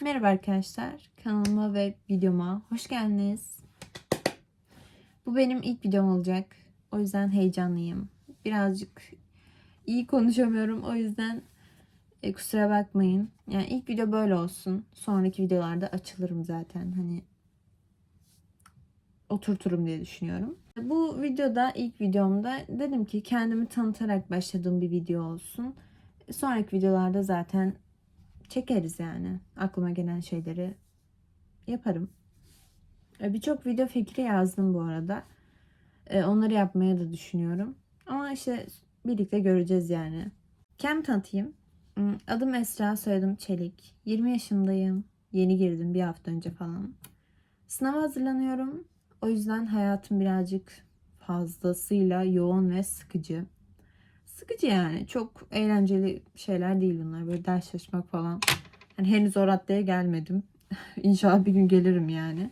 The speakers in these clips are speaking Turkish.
Merhaba arkadaşlar. Kanalıma ve videoma hoş geldiniz. Bu benim ilk videom olacak. O yüzden heyecanlıyım. Birazcık iyi konuşamıyorum. O yüzden e, kusura bakmayın. Yani ilk video böyle olsun. Sonraki videolarda açılırım zaten. Hani oturturum diye düşünüyorum. Bu videoda ilk videomda dedim ki kendimi tanıtarak başladığım bir video olsun. Sonraki videolarda zaten çekeriz yani. Aklıma gelen şeyleri yaparım. E, Birçok video fikri yazdım bu arada. E, Onları yapmaya da düşünüyorum. Ama işte birlikte göreceğiz yani. Kendimi tanıtayım. Hmm, Adım Esra, soyadım Çelik. 20 yaşındayım. Yeni girdim bir hafta önce falan. Sınava hazırlanıyorum. O yüzden hayatım birazcık fazlasıyla yoğun ve sıkıcı. Sıkıcı yani. Çok eğlenceli şeyler değil bunlar. Böyle ders çalışmak falan. Yani henüz o raddeye gelmedim. İnşallah bir gün gelirim yani.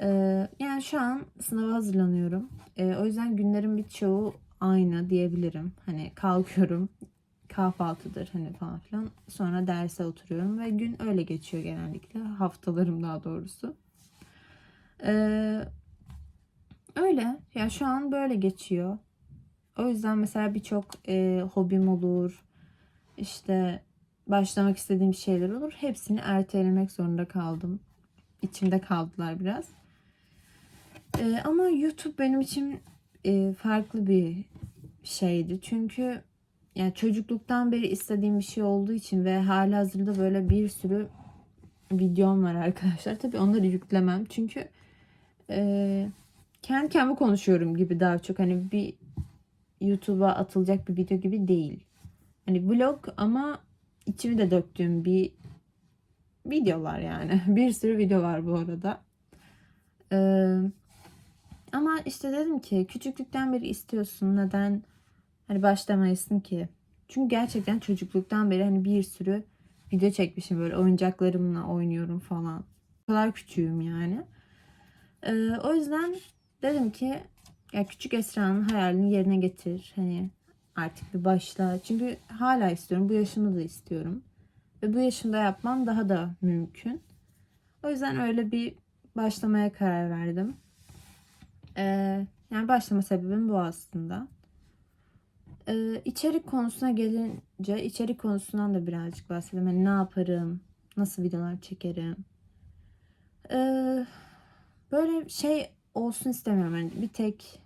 Ee, yani şu an sınava hazırlanıyorum. Ee, o yüzden günlerin birçoğu aynı diyebilirim. Hani kalkıyorum. Kahvaltıdır hani falan filan. Sonra derse oturuyorum ve gün öyle geçiyor genellikle. Haftalarım daha doğrusu. Ee, öyle. Ya şu an böyle geçiyor. O yüzden mesela birçok e, hobim olur. İşte başlamak istediğim şeyler olur. Hepsini ertelemek zorunda kaldım. İçimde kaldılar biraz. E, ama YouTube benim için e, farklı bir şeydi. Çünkü yani çocukluktan beri istediğim bir şey olduğu için ve hali hazırda böyle bir sürü videom var arkadaşlar. Tabii onları yüklemem. Çünkü e, kendi kendime konuşuyorum gibi daha çok. Hani bir YouTube'a atılacak bir video gibi değil. Hani vlog ama içimi de döktüğüm bir videolar yani. Bir sürü video var bu arada. Ee, ama işte dedim ki küçüklükten beri istiyorsun. Neden hani başlamayasın ki? Çünkü gerçekten çocukluktan beri hani bir sürü video çekmişim böyle oyuncaklarımla oynuyorum falan. O kadar küçüğüm yani. Ee, o yüzden dedim ki ya küçük Esra'nın hayalini yerine getir. Hani artık bir başla. Çünkü hala istiyorum. Bu yaşımda da istiyorum. Ve bu yaşımda yapmam daha da mümkün. O yüzden öyle bir başlamaya karar verdim. Ee, yani başlama sebebim bu aslında. Ee, içerik konusuna gelince içerik konusundan da birazcık bahsedeyim. Hani ne yaparım? Nasıl videolar çekerim? Ee, böyle şey olsun istemiyorum. Yani bir tek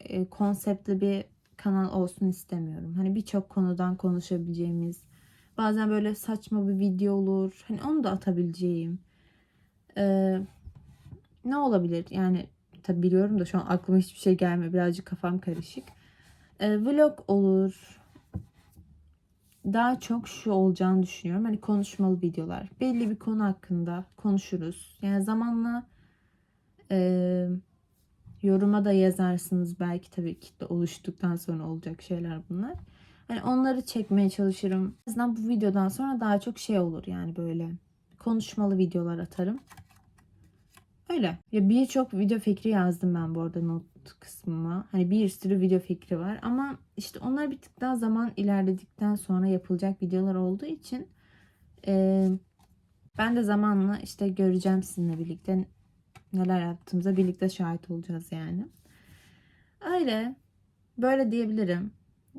e, konseptli bir kanal olsun istemiyorum. Hani birçok konudan konuşabileceğimiz, bazen böyle saçma bir video olur. Hani onu da atabileceğim. Ee, ne olabilir? Yani tabi biliyorum da şu an aklıma hiçbir şey gelmiyor. Birazcık kafam karışık. Ee, vlog olur. Daha çok şu olacağını düşünüyorum. Hani konuşmalı videolar. Belli bir konu hakkında konuşuruz. Yani zamanla eee Yoruma da yazarsınız belki tabii kitle oluştuktan sonra olacak şeyler bunlar. Hani onları çekmeye çalışırım. En azından bu videodan sonra daha çok şey olur yani böyle konuşmalı videolar atarım. Öyle. Ya birçok video fikri yazdım ben bu arada not kısmıma. Hani bir sürü video fikri var ama işte onlar bir tık daha zaman ilerledikten sonra yapılacak videolar olduğu için e, ben de zamanla işte göreceğim sizinle birlikte neler yaptığımıza birlikte şahit olacağız yani. Öyle. Böyle diyebilirim.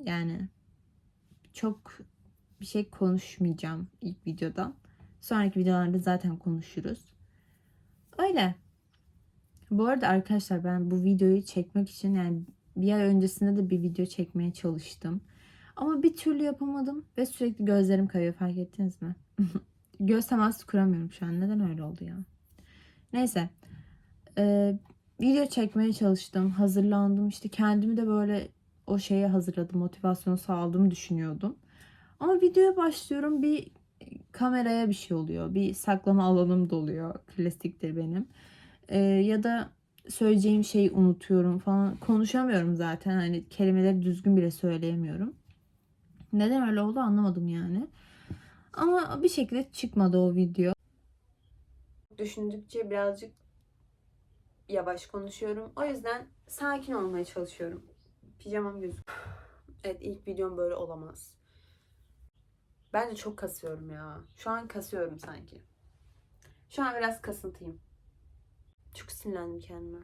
Yani çok bir şey konuşmayacağım ilk videoda. Sonraki videolarda zaten konuşuruz. Öyle. Bu arada arkadaşlar ben bu videoyu çekmek için yani bir ay öncesinde de bir video çekmeye çalıştım. Ama bir türlü yapamadım ve sürekli gözlerim kayıyor fark ettiniz mi? Göz teması kuramıyorum şu an. Neden öyle oldu ya? Neyse. Ee, video çekmeye çalıştım. Hazırlandım. İşte kendimi de böyle o şeye hazırladım. Motivasyonu sağladığımı düşünüyordum. Ama videoya başlıyorum. Bir kameraya bir şey oluyor. Bir saklama alanım doluyor. Klasiktir benim. Ee, ya da söyleyeceğim şeyi unutuyorum falan. Konuşamıyorum zaten. Hani kelimeleri düzgün bile söyleyemiyorum. Neden öyle oldu anlamadım yani. Ama bir şekilde çıkmadı o video. Düşündükçe birazcık yavaş konuşuyorum. O yüzden sakin olmaya çalışıyorum. Pijamam gözük. Evet ilk videom böyle olamaz. Bence çok kasıyorum ya. Şu an kasıyorum sanki. Şu an biraz kasıntıyım. Çok sinirlendim kendime.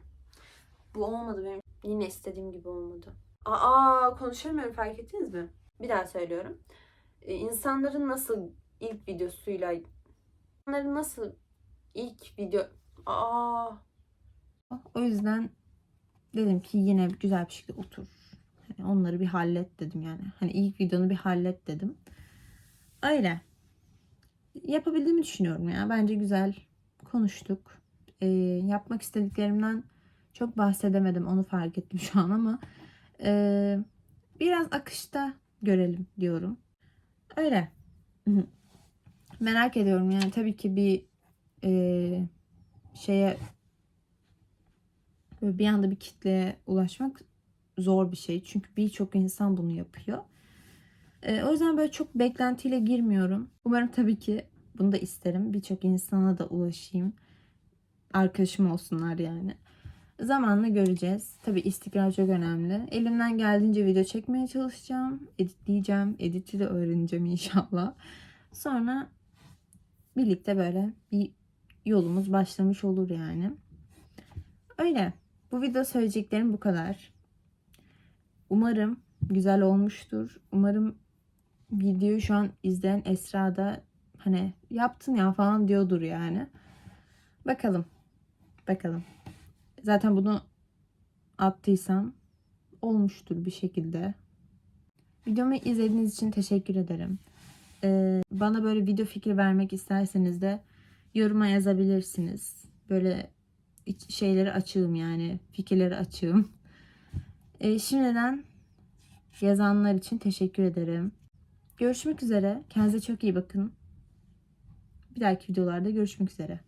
Bu olmadı benim. Yine istediğim gibi olmadı. Aa konuşamıyorum fark ettiniz mi? Bir daha söylüyorum. Ee, insanların nasıl ilk videosuyla insanların nasıl ilk video aa o yüzden dedim ki yine güzel bir şekilde otur. Hani onları bir hallet dedim yani. Hani ilk videonu bir hallet dedim. Öyle. Yapabildiğimi düşünüyorum ya. Bence güzel konuştuk. Ee, yapmak istediklerimden çok bahsedemedim. Onu fark ettim şu an ama ee, biraz akışta görelim diyorum. Öyle. Merak ediyorum yani tabii ki bir ee, şeye böyle bir anda bir kitleye ulaşmak zor bir şey. Çünkü birçok insan bunu yapıyor. Ee, o yüzden böyle çok beklentiyle girmiyorum. Umarım tabii ki bunu da isterim. Birçok insana da ulaşayım. Arkadaşım olsunlar yani. Zamanla göreceğiz. Tabii istikrar çok önemli. Elimden geldiğince video çekmeye çalışacağım. Editleyeceğim. Editi de öğreneceğim inşallah. Sonra birlikte böyle bir yolumuz başlamış olur yani. Öyle. Bu video söyleyeceklerim bu kadar. Umarım güzel olmuştur. Umarım videoyu şu an izleyen Esra da hani yaptın ya falan diyordur yani. Bakalım. Bakalım. Zaten bunu attıysam olmuştur bir şekilde. Videomu izlediğiniz için teşekkür ederim. Ee, bana böyle video fikri vermek isterseniz de yoruma yazabilirsiniz. Böyle şeyleri açığım yani. Fikirleri açığım. Ee, şimdiden yazanlar için teşekkür ederim. Görüşmek üzere. Kendinize çok iyi bakın. Bir dahaki videolarda görüşmek üzere.